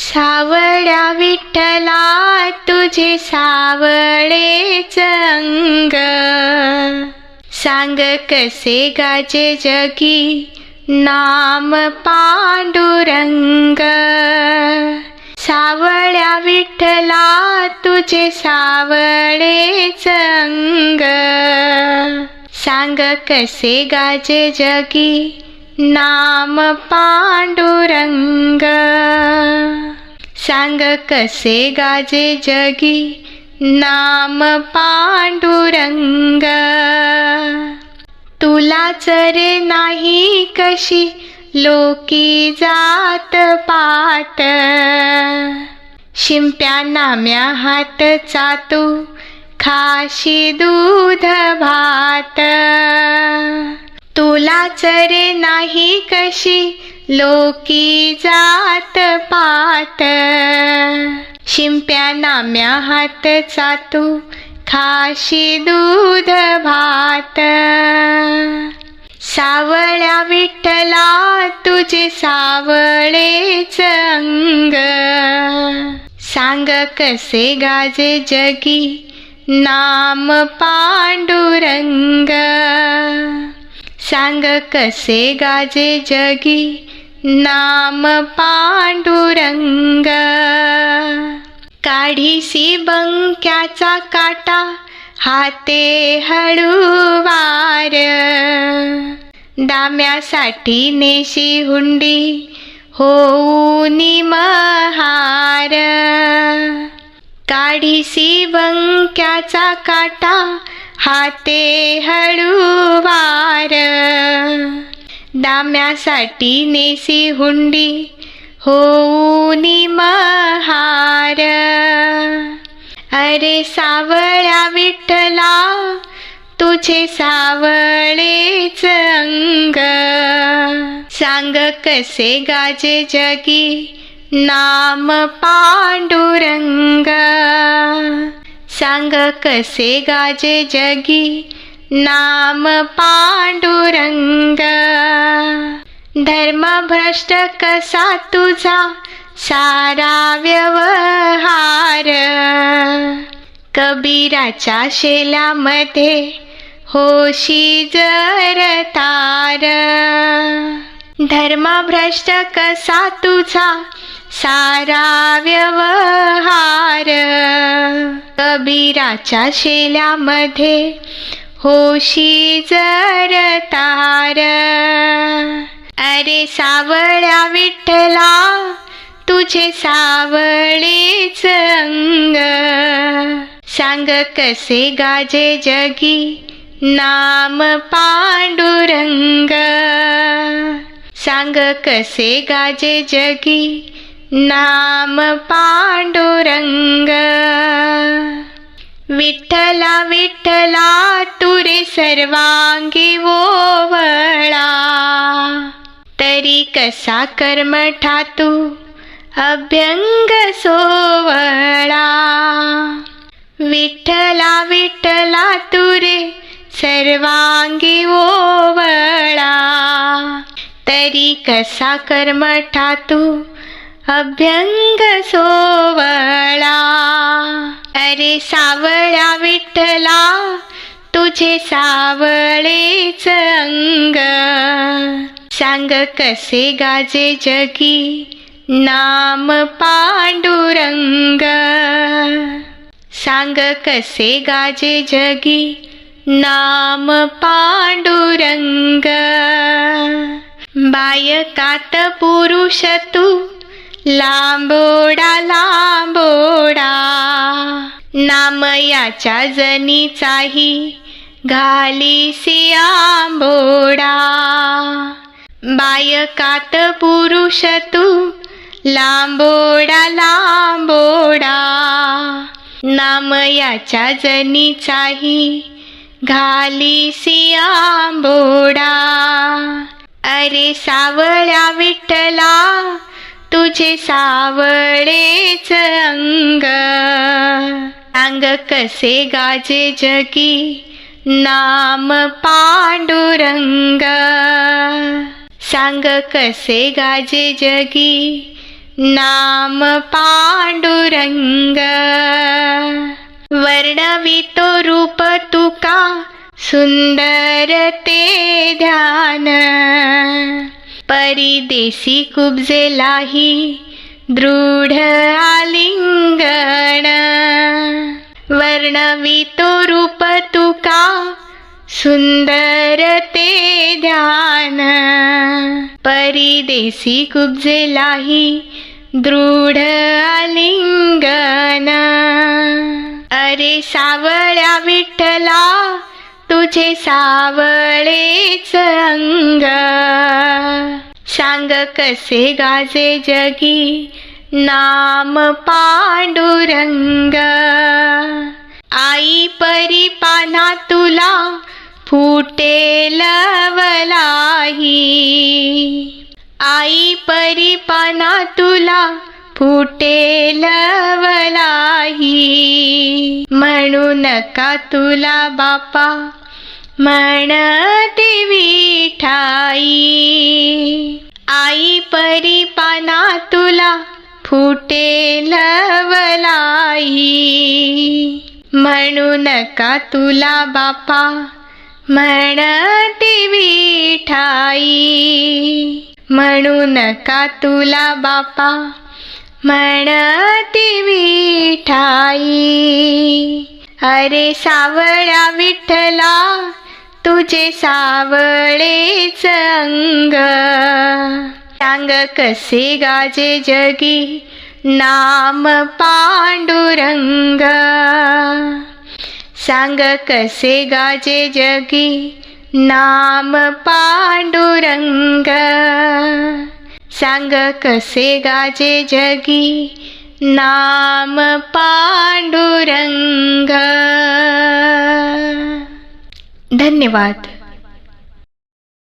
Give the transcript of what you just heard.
सावळ्या विठ्ठला तुझे सावळेच अंग सांग कसे गाजे जगी नाम पांडुरंग. सावळ्या विठ्ठला तुझे सावळेच अंग सांग कसे गाजे जगी नाम पांडुरंग। सांग कसे गाजे जगी? नाम पांडुरंग। तुला चरे नाही कशी? लोकी जात पाट शिंप्या नाम्या हात चातू खाशी दूध भात। आचरे नाही कशी लोकी जात पात. शिंप्या नाम्या हात चातू खाशी दूध भात. सावळ्या विठ्ठला तुझे सावळेच अंग. सांग कसे गाजे जगी नाम पांडुरंग. सांग कसे गाजे जगी? नाम पांडुरंग. काढीसी बंक्याचा काटा हाते हळूवार. दाम्यासाठी नेशी हुंडी होऊनी महार. काढीसी बंक्याचा काटा हाते हळूवार. दाम्यासाठी नेसी हुंडी होऊनी महार. अरे सावळ्या विठ्ठला तुझे सावळेच अंग. सांग कसे गाजे जगी नाम पांडुरंग. सांग कसे गाजे जगी? नाम पांडुरंग. धर्मभ्रष्ट कसा तुझा? सारा व्यवहार. कबीराच्या शेलामध्ये होशी जर तार. धर्मभ्रष्ट कसा तुझा सारा व्यवहार कबीराच्या शेल्यामध्ये होशी जर तार अरे सावळ्या विठ्ठला तुझे सावळेच अंग. सांग कसे गाजे जगी नाम पांडुरंग. सांग कसे गाजे जगी? नाम पांडुरंग. विठ्ठला विठ्ठला तुरे सर्वांगी ओवळा. तरी कसा कर्म ठातू? अभ्यंग सोवळा. विठ्ठला विठ्ठला तुरे सर्वांगी ओवळा. तरी कसा कर्म ठातू? अभ्यंग सोवळा. अरे सावळा विठ्ठला तुझे सावळेच अंग. सांग कसे गाजे जगी नाम पांडुरंग? सांग कसे गाजे जगी नाम पांडुरंग? बायकात पुरुष तू लांबोडा लांबोडा. नाम याच्या जनीचाही घाली सियांबोडा बायकात पुरुष तू लांबोडा लांबोडा. नाम याच्या जनीचाही घाली सियांबोडा अरे सावळ्या विठ्ठला तुझे सावळेच अंग. अंग कसे गाजे जगी नाम पांडुरंग. सांग कसे गाजे जगी नाम पांडुरंग. वर्णवितो रूप तुका सुंदर ते ध्यान. परिदेशी कुबजेलाही दृढ आलिंगण वर्णवितो रूप तुका सुंदर ते ध्यान. परिदेशी कुबजेलाही दृढ आलिंगन. अरे सावळ्या विठ्ठला तुझे सावळेच अंग. सांग कसे गाजे जगी नाम पांडुरंग. आई परी पाना तुला फुटेल वलाही. आई परी पाना तुला फुटेल वलाही. म्हणू नका तुला बापा म्हणते विठाई? आई परी पाना तुला फुटे लवलाई म्हणू नका तुला बापा म्हणते विठाई? म्हणू नका तुला बापा म्हणती विठाई? अरे सावळ्या विठ्ठला तुझे सावळेच अंग. सांग कसे गाजे जगी नाम पांडुरंग. सांग कसे गाजे जगी नाम पांडुरंग. सांग कसे गाजे जगी नाम पांडुरंग। धन्यवाद।